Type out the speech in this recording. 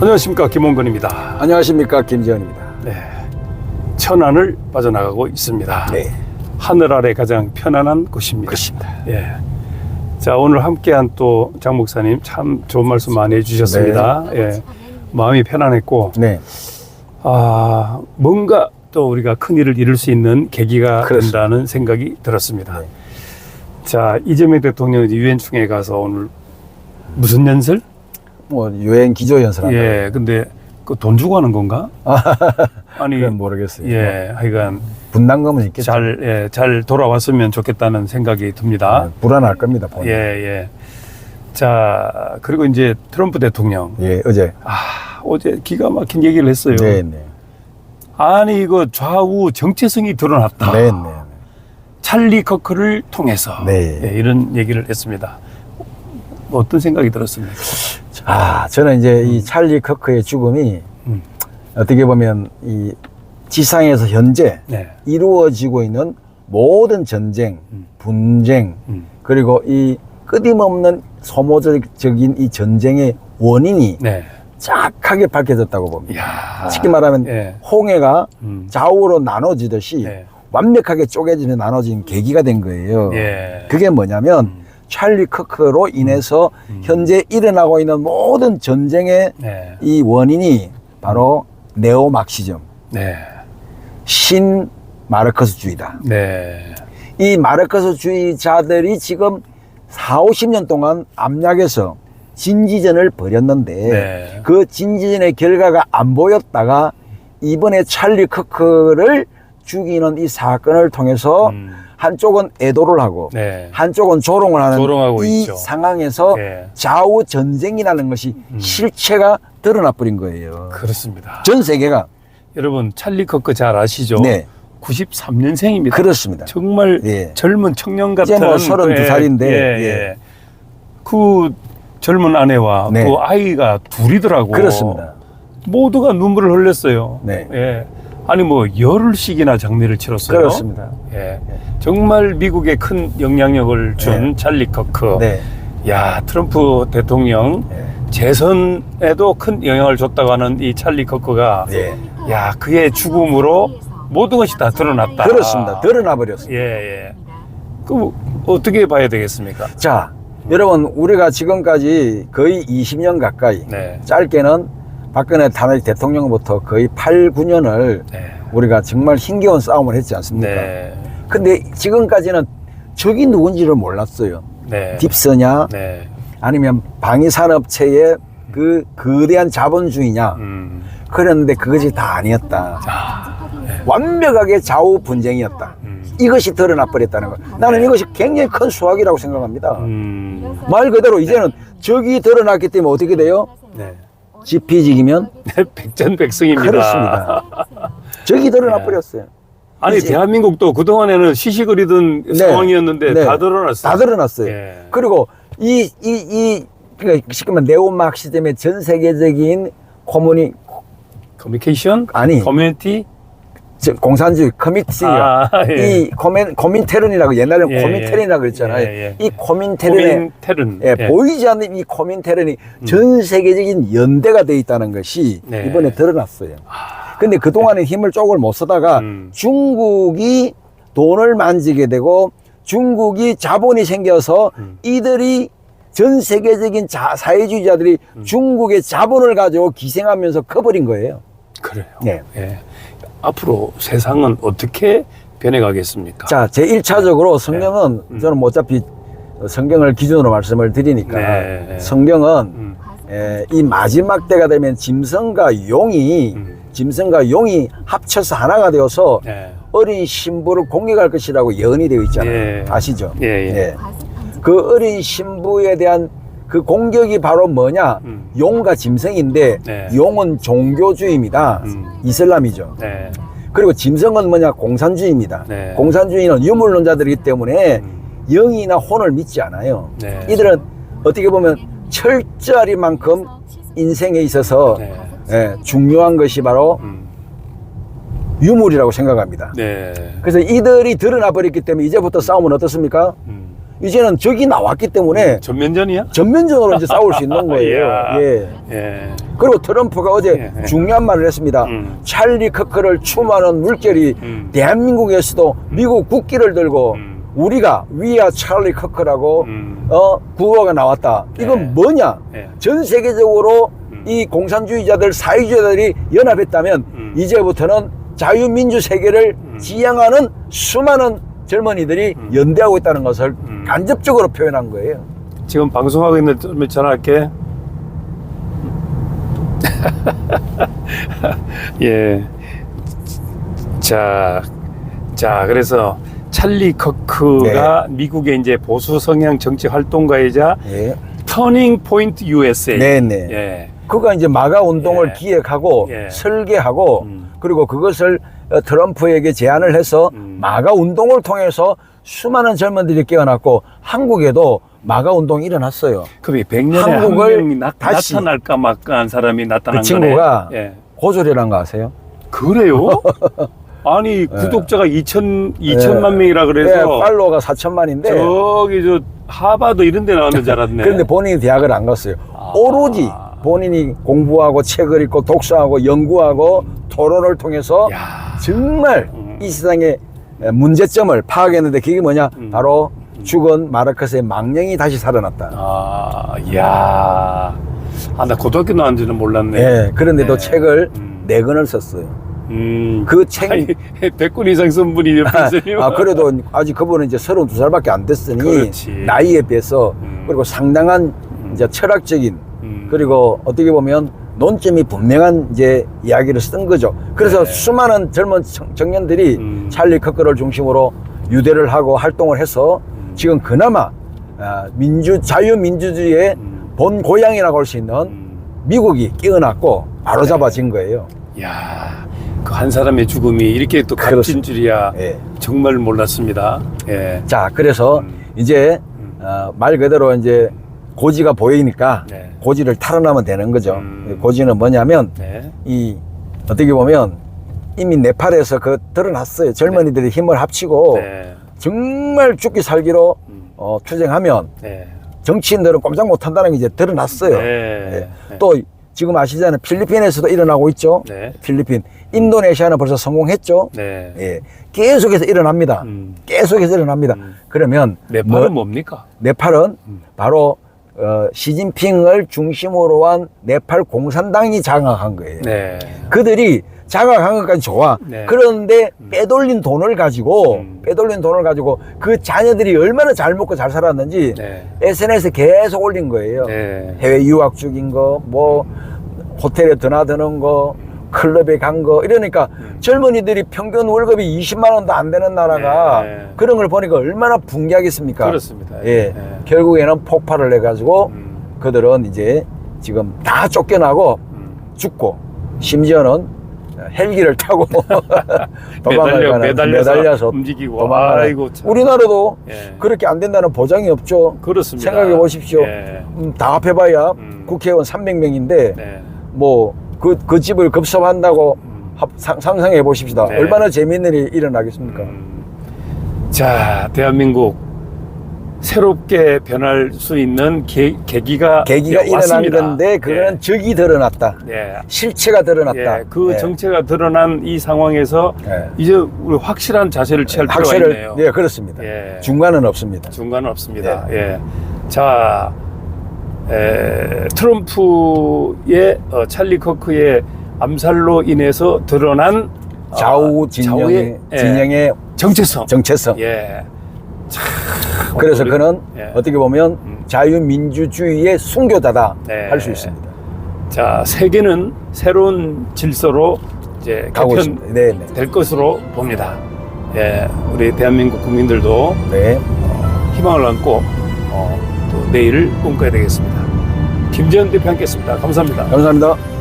안녕하십니까 김원근입니다. 안녕하십니까 김지현입니다. 네, 천안을 빠져나가고 있습니다. 네, 하늘 아래 가장 편안한 곳입니다. 그렇습니다. 예. 자 오늘 함께한 또 장 목사님 참 좋은 말씀 많이 해주셨습니다. 예, 마음이 편안했고 네, 아 뭔가 또 우리가 큰 일을 이룰 수 있는 계기가 그렇습니다. 된다는 생각이 들었습니다. 네. 자 이재명 대통령이 유엔충에 가서 오늘 무슨 연설? 뭐 유엔 기조 연설한다. 예, 근데 그 돈 주고 하는 건가? 아니, 그건 모르겠어요. 예, 하여간 분담금은 있겠죠. 잘, 예, 잘 돌아왔으면 좋겠다는 생각이 듭니다. 네, 불안할 겁니다. 본인. 예, 예. 자, 그리고 이제 트럼프 대통령. 예, 어제. 아, 어제 기가 막힌 얘기를 했어요. 네, 네, 아니, 이거 좌우 정체성이 드러났다. 네, 네. 찰리 커크를 통해서. 네. 예, 이런 얘기를 했습니다. 뭐 어떤 생각이 들었습니까? 아, 저는 이제 이 찰리 커크의 죽음이 음. 어떻게 보면 이 지상에서 현재 네. 이루어지고 있는 모든 전쟁, 음. 분쟁, 음. 그리고 이 끊임없는 소모적인 이 전쟁의 원인이 네. 정확하게 밝혀졌다고 봅니다. 이야. 쉽게 말하면 예. 홍해가 음. 좌우로 나눠지듯이 네. 완벽하게 쪼개지며 나눠진 계기가 된 거예요. 예. 그게 뭐냐면 음. 찰리 커크로 인해서 음. 현재 일어나고 있는 모든 전쟁의 네. 이 원인이 바로 네오 막시즘, 네. 신 마르크스주의다. 네. 이 마르크스주의자들이 지금 4, 50년 동안 압력에서 진지전을 벌였는데 네. 그 진지전의 결과가 안 보였다가 이번에 찰리 커크를 죽이는 이 사건을 통해서 음. 한쪽은 애도를 하고 네. 한쪽은 조롱을 하는 이 있죠. 상황에서 예. 좌우 전쟁이라는 것이 음. 실체가 드러나 버린 거예요. 그렇습니다. 전 세계가 여러분 찰리 커크 잘 아시죠? 네 93년생입니다. 그렇습니다. 정말 예. 젊은 청년 같은 이제 뭐 32 살인데, 예, 예. 예. 그 젊은 아내와 네. 그 아이가 둘이더라고. 그렇습니다. 모두가 눈물을 흘렸어요. 네. 예. 아니 뭐 열흘씩이나 장례를 치렀어요. 그렇습니다. 예. 정말 미국에 큰 영향력을 준 네. 찰리 커크. 네. 야 트럼프 대통령 네. 재선에도 큰 영향을 줬다고 하는 이 찰리 커크가 네. 야 그의 죽음으로 모든 것이 다 드러났다. 그렇습니다. 드러나 버렸습니다. 예, 예. 그 어떻게 봐야 되겠습니까? 자, 여러분 우리가 지금까지 거의 20년 가까이 네. 짧게는 박근혜 탄핵 대통령부터 거의 8, 9년을 네. 우리가 정말 힘겨운 싸움을 했지 않습니까? 네. 근데 지금까지는 적이 누군지를 몰랐어요. 네. 딥스냐 네. 아니면 방위산업체의 그 거대한 자본주의냐 음. 그랬는데 그것이 다 아니었다. 아, 네. 완벽하게 좌우 분쟁이었다. 음. 이것이 드러나 버렸다는 거. 나는 이것이 굉장히 큰 수확이라고 생각합니다. 음. 말 그대로 이제는 적이 드러났기 때문에 어떻게 돼요? 네. 지피지기면 백전백승입니다. 그렇습니다. 드러나 네. 버렸어요. 아니 이제- 대한민국도 그 동안에는 시시거리던 네. 상황이었는데 네. 다 드러났어요. 다 드러났어요. 예. 그리고 이, 이, 이, 그러니까 말하면 네오마크시즘의 전 세계적인 코무니, 커뮤니케이션, 아니, 커뮤니티, 저 공산주의 커미티가 아, 예. 이 코멘, 코민테른이라고 옛날에는 예, 코민테른이라고 그랬잖아요. 예, 예. 이 코민테른의 코민테른. 예, 보이지 않는 이 코민테른이 음. 전 세계적인 연대가 돼 있다는 것이 네. 이번에 드러났어요. 근데 그동안에 힘을 쪽을 못 쓰다가 음. 중국이 돈을 만지게 되고 중국이 자본이 생겨서 음. 이들이 전 세계적인 자, 사회주의자들이 음. 중국의 자본을 가지고 기생하면서 커버린 거예요. 그래요. 네. 예. 앞으로 세상은 어떻게 변해가겠습니까? 자, 제 1차적으로 성경은 음. 저는 뭐 어차피 성경을 기준으로 말씀을 드리니까 네. 성경은 음. 에, 이 마지막 때가 되면 짐승과 용이 음. 짐승과 용이 합쳐서 하나가 되어서 예. 어린 신부를 공격할 것이라고 예언이 되어 있잖아요. 예. 아시죠? 예, 예. 예. 그 어린 신부에 대한 그 공격이 바로 뭐냐? 음. 용과 짐승인데 네. 용은 종교주의입니다. 음. 이슬람이죠. 네. 그리고 짐승은 뭐냐? 공산주의입니다. 네. 공산주의는 유물론자들이기 때문에 음. 영이나 혼을 믿지 않아요. 네. 이들은 어떻게 보면 철저하리만큼 인생에 있어서 네. 예, 중요한 것이 바로 음. 유물이라고 생각합니다. 네. 그래서 이들이 드러나 버렸기 때문에 이제부터 싸움은 어떻습니까? 음. 이제는 적이 나왔기 때문에 전면전이야? 전면전으로 이제 싸울 수 있는 거예요. 예. 예. 그리고 트럼프가 어제 예, 예. 중요한 말을 했습니다. 음. 찰리 커크를 추모하는 물결이 음. 대한민국에서도 미국 국기를 들고 음. 우리가 위아 찰리 커크라고 음. 어 구호가 나왔다. 이건 예. 뭐냐? 예. 전 세계적으로 음. 이 공산주의자들 사회주의자들이 연합했다면 음. 이제부터는 자유민주 세계를 음. 지향하는 수많은 젊은이들이 음. 연대하고 있다는 것을 음. 간접적으로 표현한 거예요. 지금 방송하고 있는데 좀 전화할게. 예. 자, 자, 그래서 찰리 커크가 미국의 이제 보수 성향 정치 활동가이자 예. 터닝 포인트 USA. 네네. 예. 그가 이제 마가 운동을 예. 기획하고 예. 설계하고 음. 그리고 그것을 어, 트럼프에게 제안을 해서 음. 마가 운동을 통해서 수많은 젊은들이 깨어났고 한국에도 마가 운동이 일어났어요. 그게 100년에 한국을 한 명이 나, 다시- 나타날까 말까 한 사람이 나타난 그 친구가. 예. 고졸이란 거 아세요? 그래요? 아니 구독자가 2천 2천만 예. 명이라 그래서 예, 팔로워가 4천만인데 저기 저 하버드 이런 데 나오는 줄 알았네. 그런데 본인이 대학을 안 갔어요. 아. 오로지 본인이 공부하고 책을 읽고 독서하고 연구하고 토론을 통해서 야. 정말 음. 이 세상의 문제점을 파악했는데 그게 뭐냐? 음. 바로 죽은 마르크스의 망령이 다시 살아났다. 아, 야. 아, 나 고등학교 나왔는지는 몰랐네. 예, 그런데도 네. 책을 음. 네 권을 썼어요. 음. 그 책, 아니, 100권 이상 쓴 분이 옆에 있으니. 아, 그래도 아직 그분은 이제 32살밖에 안 됐으니 그렇지. 나이에 비해서 음. 그리고 상당한 이제 철학적인 음. 그리고 어떻게 보면 논점이 분명한 이제 이야기를 쓴 거죠. 그래서 네. 수많은 젊은 청- 청년들이 음. 찰리 커크를 중심으로 유대를 하고 활동을 해서 음. 지금 그나마 아, 민주 자유민주주의의 음. 본 고향이라고 할 수 있는 음. 미국이 깨어났고 바로 네. 잡아진 거예요. 야. 그 한 사람의 죽음이 이렇게 또 값진. 줄이야. 예. 정말 몰랐습니다. 예. 자, 그래서 음. 이제 음. 어, 말 그대로 이제 고지가 보이니까 네. 고지를 탈어나면 되는 거죠. 음. 고지는 뭐냐면 네. 이 어떻게 보면 이미 네팔에서 그 드러났어요. 젊은이들이 힘을 합치고 네. 정말 죽기 살기로 음. 어, 투쟁하면 네. 정치인들은 꼼짝 못한다는 게 이제 드러났어요. 네. 예. 네. 또 지금 아시잖아요. 필리핀에서도 일어나고 있죠. 네. 필리핀, 인도네시아는 벌써 성공했죠. 네. 예. 계속해서 일어납니다. 음. 계속해서 일어납니다. 음. 그러면 네팔은 뭐- 뭡니까? 네팔은 음. 바로 어, 시진핑을 중심으로 한 네팔 공산당이 장악한 거예요. 네. 그들이 장악한 것까지 좋아. 네. 그런데 빼돌린 돈을 가지고 음. 빼돌린 돈을 가지고 그 자녀들이 얼마나 잘 먹고 잘 살았는지 네. SNS에 계속 올린 거예요. 네. 해외 유학 중인 거, 뭐 호텔에 드나드는 거, 클럽에 간 거 이러니까 음. 젊은이들이 평균 월급이 20만 원도 안 되는 나라가 네. 그런 걸 보니까 얼마나 붕괴하겠습니까? 그렇습니다. 예. 네. 결국에는 폭발을 해가지고 음. 그들은 이제 지금 다 쫓겨나고 음. 죽고 심지어는 헬기를 타고 가는, 매달려서, 매달려서 움직이고 도망가는. 우리나라도 예. 그렇게 안 된다는 보장이 없죠. 그렇습니다. 생각해 보십시오. 예. 음, 다 합해봐야 음. 국회의원 300명인데 네. 뭐 그 그 집을 급섭한다고 음. 상, 상상해 보십시다. 네. 얼마나 재미있는 일이 일어나겠습니까? 음. 자, 대한민국 새롭게 변할 수 있는 계, 계기가 계기가 예, 일어난. 건데 그거는 예. 적이 드러났다. 예. 실체가 드러났다. 예, 그 예. 정체가 드러난 이 상황에서 예. 이제 우리 확실한 자세를 취할 필요가 확실을 있네요. 예, 그렇습니다. 예. 중간은 없습니다. 중간은 없습니다. 네. 예. 자, 에, 트럼프의 어, 찰리 커크의 암살로 인해서 드러난 어, 좌우 진영의, 좌우의, 예, 진영의 정체성. 정체성. 예. 그래서 우리- 그는 예. 어떻게 보면 음. 자유민주주의의 순교자다 네. 할수 있습니다. 자, 세계는 새로운 질서로 이제 가고. 네, 네. 개편될 것으로 봅니다. 예, 우리 대한민국 국민들도 네. 희망을 안고 어, 또 내일을 꿈꿔야 되겠습니다. 김재현 대표 함께했습니다. 감사합니다. 감사합니다.